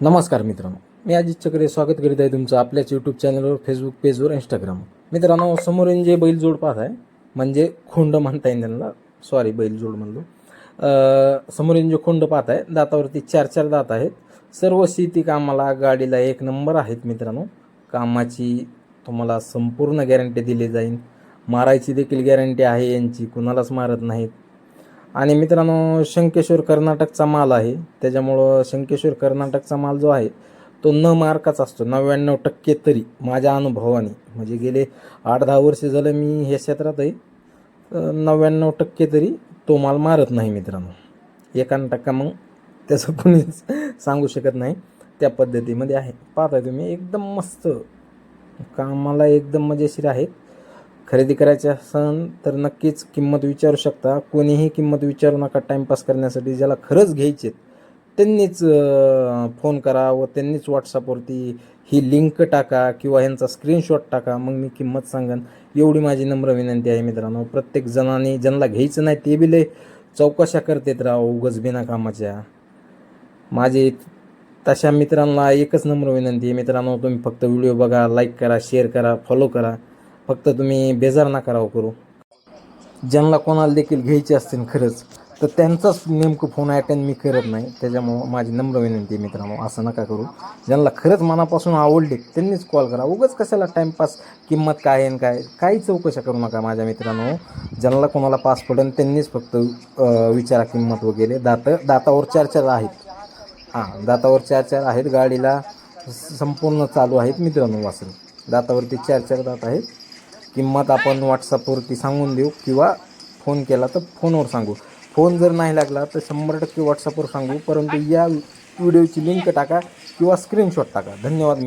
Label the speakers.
Speaker 1: नमस्कार मित्रांनो. मी अजित चक्रे स्वागत करीत आहे तुमचं आपल्याच यूट्यूब चॅनलवर फेसबुक पेजवर इंस्टाग्राम मित्रांनो समोरून जे बैलजोड पाहत आहे म्हणजे खोंड म्हणता येईल त्यांना. सॉरी बैलजोड म्हणलो. अं, समोरून जे खोंड पाहत आहे दातावरती चार चार दात आहेत. सर्व शेती कामाला गाडीला एक नंबर आहेत मित्रांनो. कामाची तुम्हाला संपूर्ण गॅरंटी दिली जाईल. मारायची देखील गॅरंटी आहे यांची कुणालाच मारत नाहीत. आणि मित्रांनो शंकेश्वर कर्नाटकचा माल आहे. त्याच्यामुळं शंकेश्वर कर्नाटकचा माल जो आहे तो न मार्काच असतो. नव्याण्णव टक्के तरी माझ्या अनुभवाने. म्हणजे गेले आठ दहा वर्ष झालं मी हे क्षेत्रात आहे. नव्याण्णव टक्के तरी तो माल मारत नाही मित्रांनो. एकान टक्का मग त्याचं कुणीच सांगू शकत नाही. त्या पद्धतीमध्ये आहे. पाहता तुम्ही एकदम मस्त. कामाला एकदम मजेशीर आहेत खरेदी करायची असन तर नक्कीच किंमत विचारू शकता. कोणीही किंमत विचारू नका टाईमपास करण्यासाठी. ज्याला खरंच घ्यायचे त्यांनीच फोन करा व त्यांनीच व्हॉट्सअपवरती ही लिंक टाका किंवा ह्यांचा स्क्रीनशॉट टाका. मग मी किंमत सांगन. एवढी माझी नम्र विनंती आहे मित्रांनो. प्रत्येक जणांनी ज्यांना घ्यायचं नाही ते बी लय चौकशा करतेत राव उगच बिना कामाच्या. माझे तशा मित्रांना एकच नम्र विनंती आहे मित्रांनो. तुम्ही फक्त व्हिडिओ बघा लाईक करा शेअर करा फॉलो करा. फक्त तुम्ही बेजार नका करावं करू. ज्यांना कोणाला देखील घ्यायचे असतील खरंच तर त्यांचाच नेमकं फोन अटेंड मी करत नाही. त्याच्यामुळं माझी नम्र विनंती आहे मित्रांनो असं नका करू. ज्यांना खरंच मनापासून आवडले त्यांनीच कॉल करा. उगाच कशाला टाईमपास किंमत काय आहे काय? काही चौकशा करू नका माझ्या मित्रांनो. ज्यांना कोणाला पास पडेल त्यांनीच फक्त विचारा किंमत वगैरे. दात दातावर चार चार आहेत. हां दातावर चार चार आहेत. गाडीला संपूर्ण चालू आहेत मित्रांनो वासरू. दातावरती चार चार दात आहेत. किंमत आपण व्हॉट्सअपवरती सांगून देऊ किंवा फोन केला तर फोनवर सांगू. फोन जर नाही लागला तर शंभर टक्के व्हॉट्सअपवर सांगू. परंतु या व्हिडिओची लिंक टाका किंवा स्क्रीनशॉट टाका. धन्यवाद.